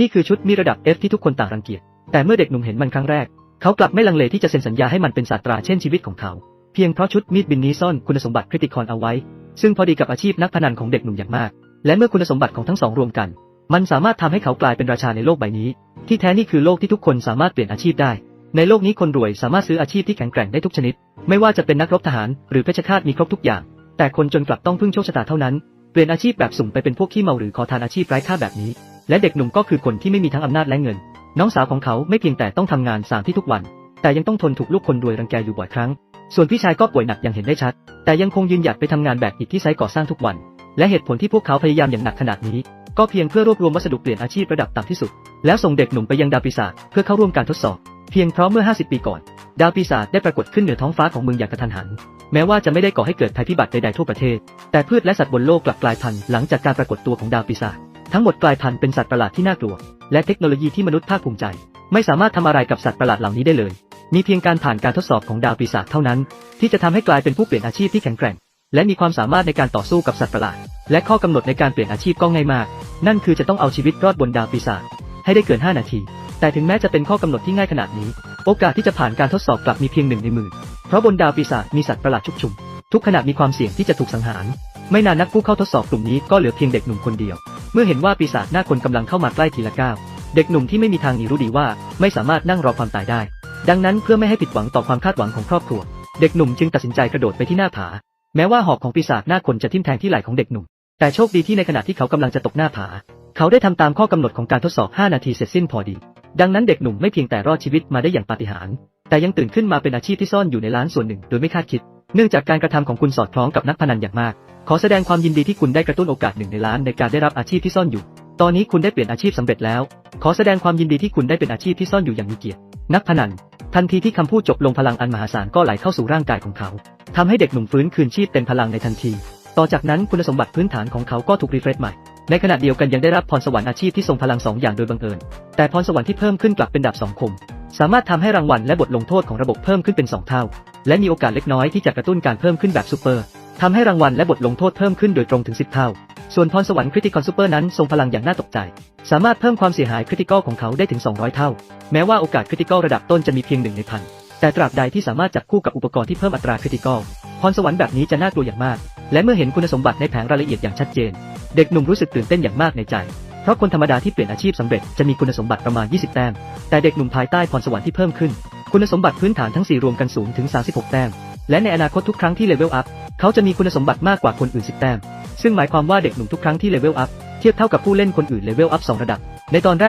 นี่คือชุดมีระดับ F ที่ทุกคนต่างรังเกียจ แต่เมื่อเด็กหนุ่มเห็นมันครั้งแรก เขากลับไม่ลังเลที่จะเซ็นสัญญาให้มันเป็นศาสตราเช่นชีวิตของเขา เพียงเพราะชุดมีดบินนี้ซ่อนคุณสมบัติคริติคอนเอาไว้ ซึ่งพอดีกับอาชีพนักพนันของเด็กหนุ่มอย่างมาก และเมื่อคุณสมบัติของทั้งสองรวมกัน มันสามารถทำให้เขากลายเป็นราชาในโลกใบนี้ ที่แท้นี่คือโลกที่ทุกคนสามารถเปลี่ยนอาชีพได้ ในโลกนี้คนรวยสามารถซื้ออาชีพที่แข็งแกร่งได้ทุกชนิด ไม่ว่าจะเป็นนักรบทหารหรือเพชฌฆาตมีครบทุกอย่าง แต่คนจนกลับต้องพึ่งโชคชะตาเท่านั้น เปลี่ยนอาชีพแบบสุ่มไปเป็นพวกขี้เมาหรือขอทานอาชีพไร้ค่าแบบนี้ และเด็กหนุ่มก็คือคนที่ไม่มีทั้งอำนาจและเงิน น้องสาวของเขาไม่เพียงแต่ต้องทำงานสามที่ทุกวัน แต่ยังต้องทนถูกลูกคนรวยรังแกอยู่บ่อยครั้ง ส่วนพี่ชายก็ป่วยหนักอย่างเห็นได้ชัด แต่ยังคงยืนหยัดไปทำงานแบกอิฐที่ไซต์ก่อสร้างทุกวัน และเหตุผลที่พวกเขาพยายามอย่างหนักขนาดนี้ ก็เพียงเพื่อรวบรวมวัสดุเปลี่ยนอาชีพระดับต่ำที่สุด แล้วส่งเด็กหนุ่มไปยังดาวปีศาจเพื่อเข้าร่วมการทดสอบ เพียงเพราะเมื่อ 50 ปีก่อน ดาวปีศาจได้ปรากฏขึ้นเหนือท้องฟ้าของเมืองอย่างกระทันหัน แม้ว่าจะไม่ได้ก่อให้เกิดภัยพิบัติใดๆทั่วประเทศ แต่พืชและสัตว์บนโลกกลับกลายพันธุ์หลังจากการปรากฏตัวของดาวปีศาจ ทั้งหมดกลายพันธุ์เป็นสัตว์ประหลาดที่น่ากลัว และเทคโนโลยีที่มนุษย์ภาคภูมิใจ ไม่สามารถทำอะไรกับสัตว์ประหลาดเหล่านี้ได้เลย มีเพียงการผ่านการทดสอบของดาวปีศาจเท่านั้น ที่จะทำให้กลายเป็นผู้เปลี่ยนอาชีพที่แข็งแกร่ง และมีความสามารถในการต่อสู้กับสัตว์ประหลาด และข้อกำหนดในการเปลี่ยนอาชีพก็ง่ายมาก นั่นคือจะต้องเอาชีวิตรอดบนดาวปีศาจให้ได้เกิน 5 นาที แต่ถึงแม้จะเป็นข้อกำหนดที่ง่ายขนาดนี้ โอกาสที่จะผ่านการทดสอบกลับมีเพียงหนึ่งในหมื่นเพราะบนดาวปีศาจมีสัตว์ประหลาดชุกชุม ทุกขณะมีความเสี่ยงที่จะถูกสังหาร ไม่นานนักผู้เข้าทดสอบกลุ่มนี้ก็เหลือเพียงเด็กหนุ่มคนเดียว เมื่อเห็นว่าปีศาจหน้าคนกำลังเข้ามาใกล้ทีละก้าว เด็กหนุ่มที่ไม่มีทางหนีรู้ดีว่าไม่สามารถนั่งรอความตายได้ ดังนั้นเพื่อไม่ให้ผิดหวังต่อความคาดหวังของครอบครัว เด็กหนุ่มจึงตัดสินใจกระโดดไปที่หน้าผา แม้ว่าหอกของปีศาจหน้าคนจะทิ่มแทงที่ไหล่ของเด็กหนุ่ม แต่โชคดีที่ในขณะที่เขากำลังจะตกหน้าผา เขาได้ทำตามข้อกำหนดของการทดสอบ 5 นาทีเสร็จสิ้นพอดี ดังนั้นเด็กหนุ่มไม่เพียงแต่รอดชีวิตมาได้อย่างปาฏิหาริย์ แต่ยังตื่นขึ้นมาเป็นอาชีพที่ซ่อนอยู่ในล้านส่วนหนึ่ง โดยไม่คาดคิด เนื่องจากการกระทำของคุณสอดคล้องกับนักพนันอย่างมาก ขอแสดงความยินดีที่คุณได้กระตุ้นโอกาสหนึ่งในล้านในการได้รับอาชีพที่ซ่อนอยู่ ตอนนี้คุณได้เปลี่ยนอาชีพสำเร็จแล้ว ขอแสดงความยินดีที่คุณได้เป็นอาชีพที่ซ่อนอยู่อย่างมีเกียรติ นักพนัน ทันทีที่คำพูดจบลงพลังอันมหาศาลก็ไหลเข้าสู่ร่างกายของเขาทำให้เด็กหนุ่มฟื้นคืนชีพเต็มพลังในทันที ต่อจากนั้นคุณสมบัติพื้นฐานของเขาก็ถูกรีเฟรชใหม่ ในขณะเดียวกันยังได้รับพรสวรรค์อาชีพที่ทรงพลังสองอย่างโดยบังเอิญ แต่พรสวรรค์ที่เพิ่มขึ้นกลับเป็นดาบสองคม สามารถทำให้รางวัลและบทลงโทษของระบบเพิ่มขึ้นเป็น 2 เท่า และมีโอกาสเล็กน้อยที่จะกระตุ้นการเพิ่มขึ้นแบบซูเปอร์ ทำให้รางวัลและบทลงโทษเพิ่มขึ้นโดยตรงถึง 10 เท่า ส่วนพรสวรรค์คริติคอนซูเปอร์นั้นทรงพลังอย่างน่าตกใจ สามารถเพิ่มความเสียหายคริติคอลของเขาได้ถึง 200 เท่า แม้ว่าโอกาสคริติคอลระดับต้นจะมีเพียงหนึ่งในพัน แต่ตราบใดที่สามารถจับคู่กับอุปกรณ์ที่เพิ่มอัตราคริติคอล พรสวรรค์แบบนี้จะน่ากลัวอย่างมาก และเมื่อเห็นคุณสมบัติในแผงรายละเอียดอย่างชัดเจน เด็กหนุ่มรู้สึกตื่นเต้นอย่างมากในใจ เพราะคนธรรมดาที่เปลี่ยนอาชีพสำเร็จจะมีคุณสมบัติประมาณ 20 แต้ม แต่เด็กหนุ่มภายใต้พรสวรรค์ที่เพิ่มขึ้น คุณสมบัติพื้นฐานทั้ง 4 รวมกันสูงถึง 36 แต้ม และในอนาคตทุกครั้งที่เลเวลอัพ เขาจะมีคุณสมบัติมากกว่าคนอื่น10แต้ม ซึ่งหมายความว่าเด็กหนุ่มทุกครั้งที่เลเวลอัพ เทียบเท่ากับผู้เล่นคนอื่นเลเวลอัพ2ระดับ ในตอนแร